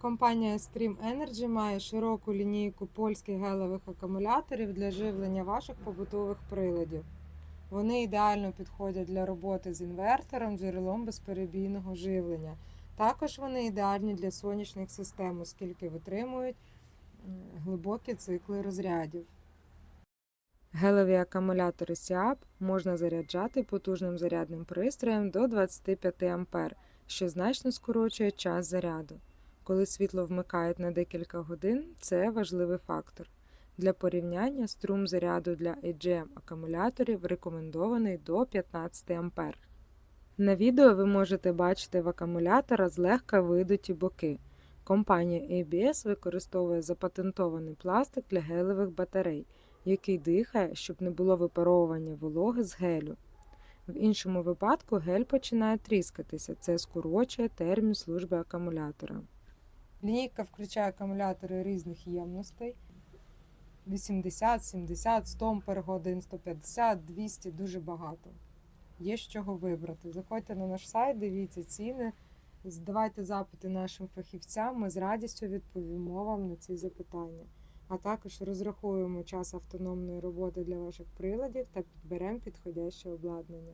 Компанія Stream Energy має широку лінійку польських гелевих акумуляторів для живлення ваших побутових приладів. Вони ідеально підходять для роботи з інвертором, джерелом безперебійного живлення. Також вони ідеальні для сонячних систем, оскільки витримують глибокі цикли розрядів. Гелеві акумулятори SIAP можна заряджати потужним зарядним пристроєм до 25 А, що значно скорочує час заряду. Коли світло вмикають на декілька годин, це важливий фактор. Для порівняння струм заряду для AGM акумуляторів рекомендований до 15 А. На відео ви можете бачити в акумулятора злегка видуті боки. Компанія ABS використовує запатентований пластик для гелевих батарей, який дихає, щоб не було випаровування вологи з гелю. В іншому випадку гель починає тріскатися. Це скорочує термін служби акумулятора. Лінійка включає акумулятори різних ємностей. 80, 70, 100 ампер-годин, 150, 200, дуже багато. Є з чого вибрати. Заходьте на наш сайт, дивіться ціни, задавайте запити нашим фахівцям. Ми з радістю відповімо вам на ці запитання. А також розраховуємо час автономної роботи для ваших приладів та підберемо підходяще обладнання.